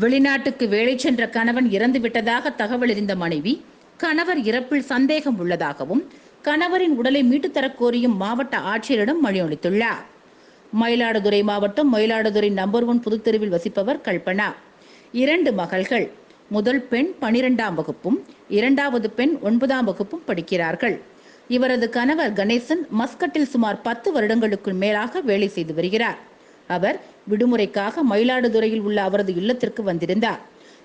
வெளிநாட்டுக்கு வேலை சென்ற கணவன் இறந்து விட்டதாக தகவல் அறிந்த மனைவி கணவர் இறப்பில் சந்தேகம் உள்ளதாகவும் கணவரின் உடலை மீட்டு தரக் கோரியும் மாவட்ட ஆட்சியரிடம் மொழியளித்துள்ளார் மயிலாடுதுறை மாவட்டம் மயிலாடுதுறை நம்பர் ஒன் புதுத்தெருவில் வசிப்பவர் கல்பனா. இரண்டு மகள்கள். முதல் பெண் பனிரெண்டாம் வகுப்பும் இரண்டாவது பெண் ஒன்பதாம் வகுப்பும் படிக்கிறார்கள். இவரது கணவர் கணேசன் மஸ்கட்டில் சுமார் பத்து வருடங்களுக்கு மேலாக வேலை செய்து வருகிறார். அவர் விடுமுறைக்காக மயிலாடுதுறையில் உள்ள அவரது இல்லத்திற்கு வந்திருந்தார்.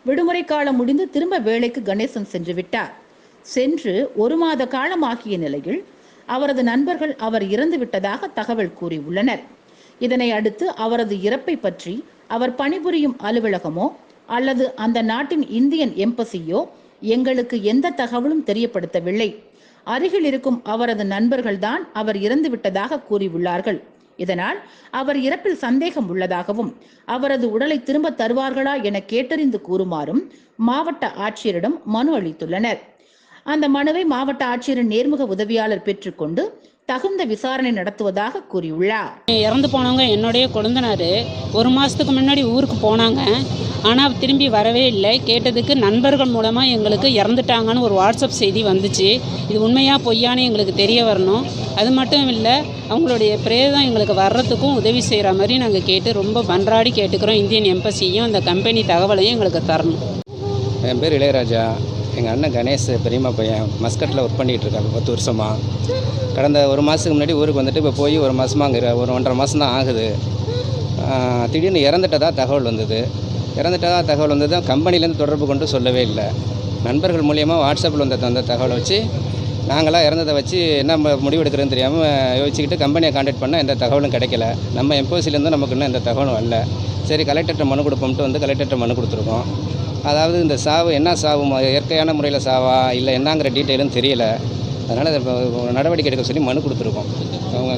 விடுமுறை காலம் முடிந்து திரும்ப வேலைக்கு கணேசன் சென்று விட்டார். சென்று ஒரு மாத காலமாகிய நிலையில் அவரது நண்பர்கள் அவர் இறந்து விட்டதாக தகவல் கூறியுள்ளனர். இதனை அடுத்து அவரது இறப்பை பற்றி அவர் பணிபுரியும் அலுவலகமோ அல்லது அந்த நாட்டின் இந்தியன் எம்பசியோ எங்களுக்கு எந்த தகவலும் தெரியப்படுத்தவில்லை. அருகில் இருக்கும் அவரது நண்பர்கள்தான் அவர் இறந்து விட்டதாக கூறியுள்ளார்கள். இதனால் அவர் இறப்பில் சந்தேகம் உள்ளதாகவும் அவரது உடலை திரும்ப தருவார்களா என கேட்டறிந்து கூறுமாறும் மாவட்ட ஆட்சியரிடம் மனு அளித்துள்ளனர். அந்த மனுவை மாவட்ட ஆட்சியரின் நேர்முக உதவியாளர் பெற்றுக்கொண்டு தகுந்த விசாரணை நடத்துவதாக கூறியுள்ளார். இறந்து போனவங்க என்னுடைய கொழுந்தனார். ஒரு மாசத்துக்கு முன்னாடி ஊருக்கு போனாங்க. ஆனால் திரும்பி வரவே இல்லை. கேட்டதுக்கு நண்பர்கள் மூலமாக எங்களுக்கு இறந்துட்டாங்கன்னு ஒரு வாட்ஸ்அப் செய்தி வந்துச்சு. இது உண்மையாக பொய்யான்னு எங்களுக்கு தெரிய வரணும். அது மட்டும் இல்லை அவங்களுடைய பிரேதம் எங்களுக்கு வர்றதுக்கும் உதவி செய்கிற மாதிரி நாங்கள் கேட்டு ரொம்ப பன்றாடி கேட்டுக்கிறோம். இந்தியன் எம்பசியும் அந்த கம்பெனி தகவலையும் எங்களுக்கு தரணும். என் பேர் இளையராஜா. எங்கள் அண்ணன் கணேஷ் பெரியம்மா பையன் மஸ்கட்டில் ஒர்க் பண்ணிகிட்டு இருக்காங்க பத்து வருஷமாக கடந்த ஒரு மாதத்துக்கு முன்னாடி ஊருக்கு வந்துட்டு இப்போ போய் ஒரு மாதமாக அங்கே ஒரு ஒன்றரை மாதம் தான் ஆகுது திடீர்னு இறந்துட்டதா தகவல் வந்தது. இறந்துட்டதாக தகவல் வந்தது கம்பெனிலேருந்து தொடர்பு கொண்டு சொல்லவே இல்லை. நண்பர்கள் மூலியமாக வாட்ஸ்அப்பில் வந்த அந்த தகவலை வச்சு நாங்களாம் இறந்ததை வச்சு என்ன ம- முடிவெடுக்கிறதுன்னு தெரியாமல் யோசிச்சுக்கிட்டு கம்பெனியை காண்டாக்ட் பண்ணால் எந்த தகவலும் கிடைக்கல. நம்ம எம்போசிலேருந்து நமக்கு இன்னும் எந்த தகவலும் வரல. சரி கலெக்டர்கிட்ட மனு கொடுப்போம்ட்டு வந்து கலெக்டர்கிட்ட மனு கொடுத்துருக்கோம். அதாவது இந்த சாவு என்ன சாவு? இயற்கையான முறையில் சாவா? இல்லை என்னங்கிற டீட்டெயிலும் தெரியல. அதனால் நடவடிக்கை எடுக்க சொல்லி மனு கொடுத்துருக்கோம். அவங்க